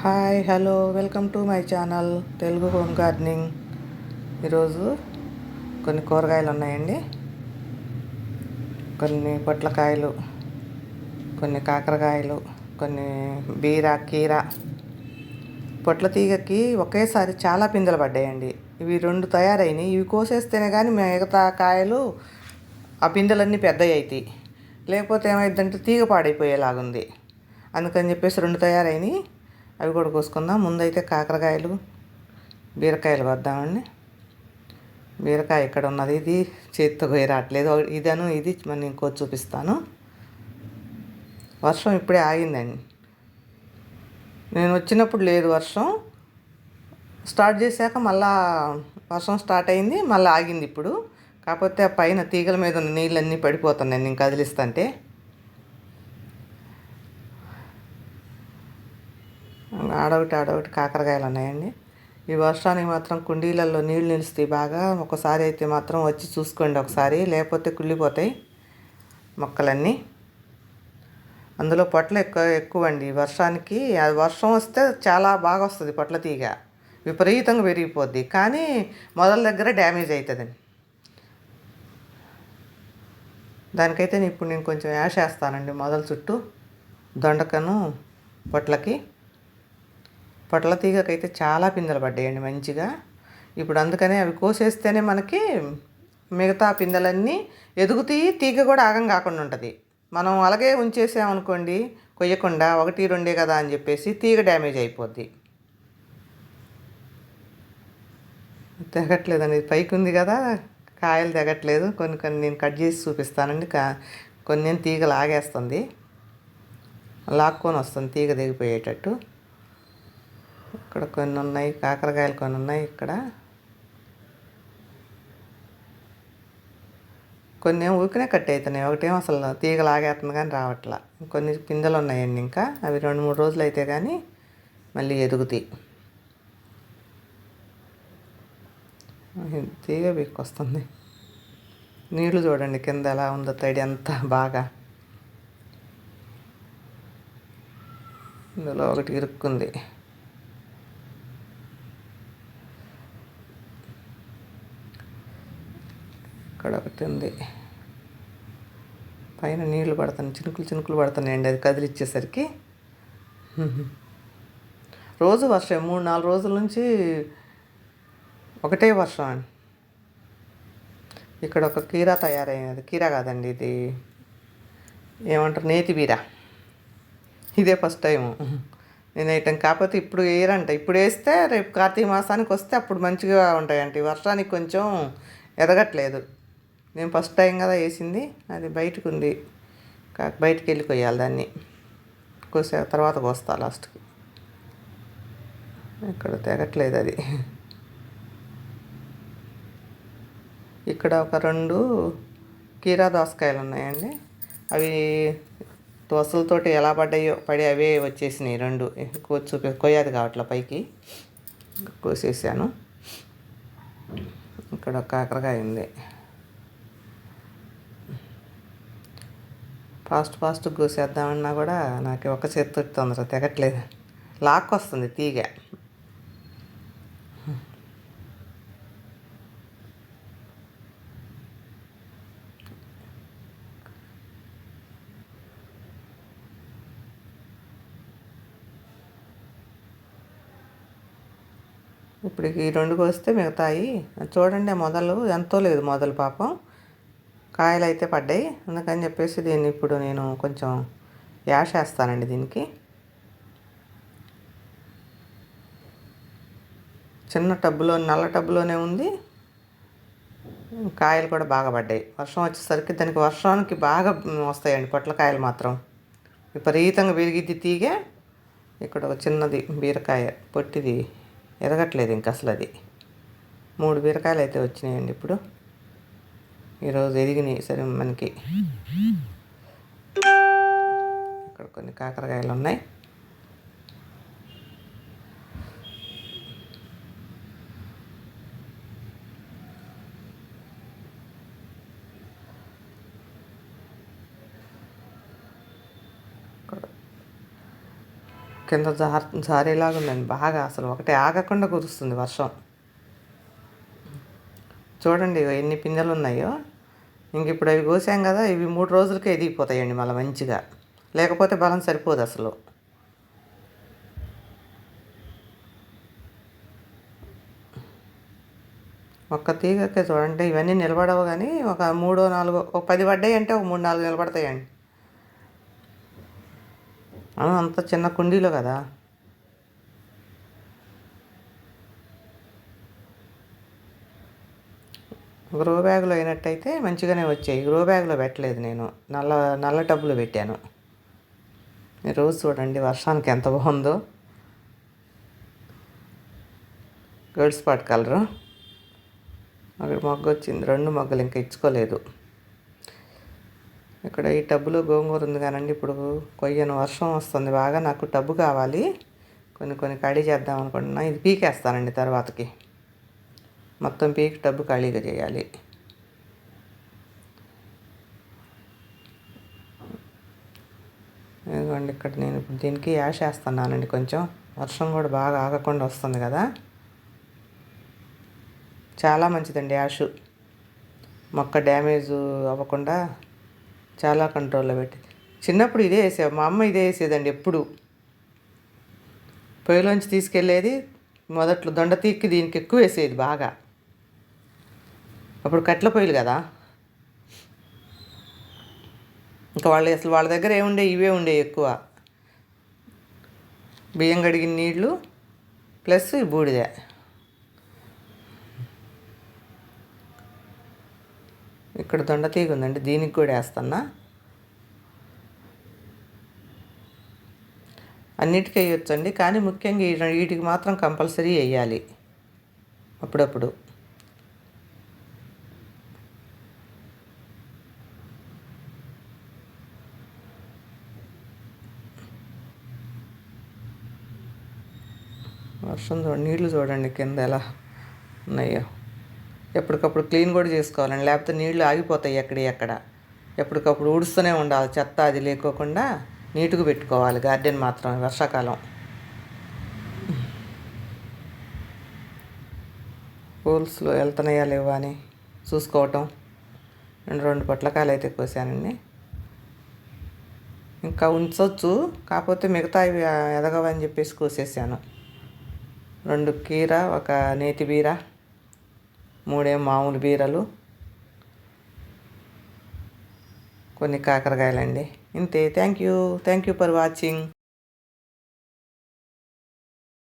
Hi hello welcome to my channel Telugu home gardening. ఈరోజు కొన్ని కూరగాయలు ఉన్నాయండి. కొన్ని పొట్లకాయలు కొన్ని కాకరకాయలు కొన్ని బీర కీర. పొట్ల తీగకి ఒకేసారి చాలా పిందెలు పడ్డాయండి. ఇవి రెండు తయారైనాయి. ఇవి కోసేస్తేనే కానీ మిగతా కాయలు ఆ పిందెలన్నీ పెద్దవి అవుతాయి లేకపోతే ఏమైందంటే తీగ పాడైపోయేలాగుంది. అందుకని చెప్పేసి రెండు తయారైనాయి. అవి కూడా కోసుకుందాం. ముందైతే కాకరకాయలు బీరకాయలు వద్దామండి బీరకాయ ఇక్కడ ఉన్నది? ఇది చేతితో పోయి రావట్లేదు. ఇదను ఇది మనం ఇంకోటి చూపిస్తాను. వర్షం ఇప్పుడే ఆగిందండి. నేను వచ్చినప్పుడు లేదు వర్షం. స్టార్ట్ చేశాక మళ్ళా వర్షం స్టార్ట్ అయింది మళ్ళీ ఆగింది ఇప్పుడు. కాకపోతే ఆ పైన తీగల మీద ఉన్న నీళ్ళన్నీ పడిపోతున్నాయి నేను కదిలిస్తుంటే. ఆడొకటి ఆడొకటి కాకరకాయలు ఉన్నాయండి ఈ వర్షానికి మాత్రం కుండీలలో నీళ్ళు నిలుస్తాయి బాగా. ఒకసారి అయితే మాత్రం వచ్చి చూసుకోండి ఒకసారి. లేకపోతే కుళ్ళిపోతాయి మొక్కలన్నీ. అందులో పొట్లు ఎక్కువ ఎక్కువ అండి వర్షానికి అది వర్షం వస్తే చాలా బాగా వస్తుంది పొట్ల తీగ. విపరీతంగా పెరిగిపోద్ది కానీ మొదల దగ్గర డ్యామేజ్ అవుతుంది దానికైతే ఇప్పుడు నేను కొంచెం యాష్ వేస్తానండి మొదల చుట్టూ. దొండకను పొట్లకి. పొట్ల తీగకైతే చాలా పిందెలు పడ్డాయండి మంచిగా. ఇప్పుడు అందుకనే అవి కోసేస్తేనే మనకి మిగతా పిందెలన్నీ ఎదుగుతాయి తీగ కూడా ఆగం కాకుండా ఉంటుంది. మనం అలాగే ఉంచేసామనుకోండి కొయ్యకుండా ఒకటి రెండే కదా అని చెప్పేసి తీగ డ్యామేజ్ అయిపోద్ది. తెగట్లేదండి పైకి ఉంది కదా కాయలు తెగట్లేదు. కొన్ని కొన్ని నేను కట్ చేసి చూపిస్తానండి కా కొన్ని తీగ లాగేస్తుంది లాక్కొని వస్తుంది తీగ దిగిపోయేటట్టు ఇక్కడ కొన్ని ఉన్నాయి కాకరకాయలు కొన్ని ఉన్నాయి ఇక్కడ. కొన్ని ఏమో ఊరికనే కట్ అవుతున్నాయి ఒకటేమో అసలు తీగ లాగేస్తుంది కానీ రావట్లా. కొన్ని పిందెలు ఉన్నాయండి ఇంకా అవి రెండు మూడు రోజులు అయితే కానీ మళ్ళీ ఎదుగుతాయి. తీగ వస్తుంది నీళ్ళు చూడండి కింద ఎలా ఉందో తడి అంతా బాగా. ఇందులో ఒకటి ఇరుక్కుంది. ఇక్కడ ఒకటి ఉంది పైన నీళ్ళు పడుతున్నాయి చినుకులు చినుకులు పడుతున్నాయండి అది కదిలిచ్చేసరికి. రోజు వర్షం మూడు నాలుగు రోజుల నుంచి ఒకటే వర్షం అండి. ఇక్కడ ఒక కీరా తయారైనది కీరా కాదండి ఇది. ఏమంటారు నేతి బీరా. ఇదే ఫస్ట్ టైము. నేను వేయటం కాకపోతే ఇప్పుడు వేయరంట. ఇప్పుడు వేస్తే రేపు కార్తీక మాసానికి వస్తే అప్పుడు మంచిగా ఉంటాయంట. వర్షానికి కొంచెం ఎదగట్లేదు. నేను ఫస్ట్ టైం కదా వేసింది అది బయటకు ఉంది బయటికి వెళ్ళి కొయ్యాలి దాన్ని. కోసే తర్వాత కోస్తా లాస్ట్కి. ఇక్కడ తెగట్లేదు అది. ఇక్కడ ఒక రెండు కీరా దోసకాయలు ఉన్నాయండి అవి దోసలతోటి ఎలా పడ్డాయో పడి అవే వచ్చేసినాయి రెండు. చూపి కొయ్యాది కావట్ల పైకి. కోసేసాను. ఇక్కడ ఒక కాకరకాయ ఉంది. ఫాస్ట్ ఫాస్ట్ గూసేద్దామన్నా కూడా నాకు ఒక చేతితో తొందర తెగట్లేదు. లాక్ వస్తుంది తీగ. ఇప్పుడు ఈ రెండు కోస్తే మిగతాయి. చూడండి మొదలు. ఎంతో లేదు మొదలు పాపం. కాయలు అయితే పడ్డాయి. అందుకని చెప్పేసి దీన్ని ఇప్పుడు నేను కొంచెం యాష్ వేస్తానండి దీనికి. చిన్న టబ్బులో నల్ల టబ్బులోనే ఉంది. కాయలు కూడా బాగా పడ్డాయి. వర్షం వచ్చేసరికి దానికి వర్షానికి బాగా వస్తాయండి పొట్లకాయలు మాత్రం. విపరీతంగా విరిగిద్ది తీగే ఇక్కడ ఒక చిన్నది బీరకాయ పొట్టిది ఎరగట్లేదు ఇంకా అసలు అది మూడు బీరకాయలు అయితే వచ్చినాయండి ఇప్పుడు. ఈరోజు ఎదిగినాయి సరే మనకి. ఇక్కడ కొన్ని కాకరకాయలు ఉన్నాయి. కింద జార్ జారేలాగా ఉందండి. బాగా అసలు ఒకటి ఆగకుండా కురుస్తుంది వర్షం. చూడండి ఎన్ని పిందెలు ఉన్నాయో. ఇంక ఇప్పుడు అవి కోసాం కదా ఇవి మూడు రోజులకే ఎదిగిపోతాయండి మళ్ళీ మంచిగా. లేకపోతే బలం సరిపోదు అసలు. ఒక్క తీగకే చూడండి ఇవన్నీ నిలబడవు కానీ ఒక మూడో నాలుగో ఒక పది పడ్డాయి అంటే ఒక మూడు నాలుగు నిలబడతాయండి. అంత చిన్న కుండీలో కదా. గ్రో బ్యాగ్లో అయినట్టయితే మంచిగానే వచ్చాయి. గ్రో బ్యాగ్లో పెట్టలేదు నేను. నల్ల నల్ల టబ్బులో పెట్టాను. రోజు చూడండి వర్షానికి ఎంత బాగుందో. గోల్డ్ స్పాట్ కలరు అక్కడ మొగ్గ వచ్చింది. రెండు మొగ్గలు ఇంకా ఇచ్చుకోలేదు. ఇక్కడ ఈ టబ్బులో గోంగూర ఉంది కానండి ఇప్పుడు కొయ్యను. వర్షం వస్తుంది బాగా. నాకు టబ్బు కావాలి. కొన్ని కొన్ని కడి చేద్దాం అనుకుంటున్నా. ఇది పీకేస్తానండి తర్వాతకి. మొత్తం పీకి టబ్బు ఖాళీగా చేయాలి. ఇదిగోండి ఇక్కడ నేను దీనికి యాష్ వేస్తున్నానండి కొంచెం. వర్షం కూడా బాగా ఆగకుండా వస్తుంది కదా. చాలా మంచిదండి యాషు. మొక్క డ్యామేజ్ అవ్వకుండా చాలా కంట్రోల్లో పెట్టి. చిన్నప్పుడు ఇదే వేసేది మా అమ్మ ఇదే వేసేదండి ఎప్పుడు. పొయ్యిలోంచి తీసుకెళ్ళేది మొదట్లో దొండ తీక్కి దీనికి ఎక్కువ వేసేది బాగా. అప్పుడు కట్ల పొయ్యిలు కదా? ఇంకా వాళ్ళు అసలు వాళ్ళ దగ్గర ఏముండే ఇవే ఉండే ఎక్కువ. బియ్యం కడిగిన నీళ్ళు ప్లస్ ఈ బూడిద. ఇక్కడ దొండ తీగ ఉందండి దీనికి కూడా వేస్తున్నా. అన్నిటికీ వేయొచ్చండి కానీ ముఖ్యంగా వీటికి మాత్రం కంపల్సరీ వేయాలి. అప్పుడప్పుడు. వర్షం చూడండి నీళ్ళు చూడండి కింద ఎలా ఉన్నాయో. ఎప్పటికప్పుడు క్లీన్ కూడా చేసుకోవాలండి లేకపోతే నీళ్ళు ఆగిపోతాయి ఎక్కడి ఎక్కడ. ఎప్పటికప్పుడు ఊడుస్తూనే ఉండాలి చెత్త అది లేకోకుండా నీట్గా పెట్టుకోవాలి గార్డెన్ మాత్రం వర్షాకాలం. పూల్స్లో వెళ్తున్నాయా లేవా అని చూసుకోవటం. రెండు రెండు పొట్లకాయలు అయితే కోసానండి. ఇంకా ఉంచవచ్చు కాకపోతే మిగతా ఎదగవని చెప్పేసి కోసేసాను. రెండు కీర ఒక నేతి బీర మూడేం మామూలు బీరలు కొన్ని కాకరకాయలండి. ఇంతే. Thank you thank you for watching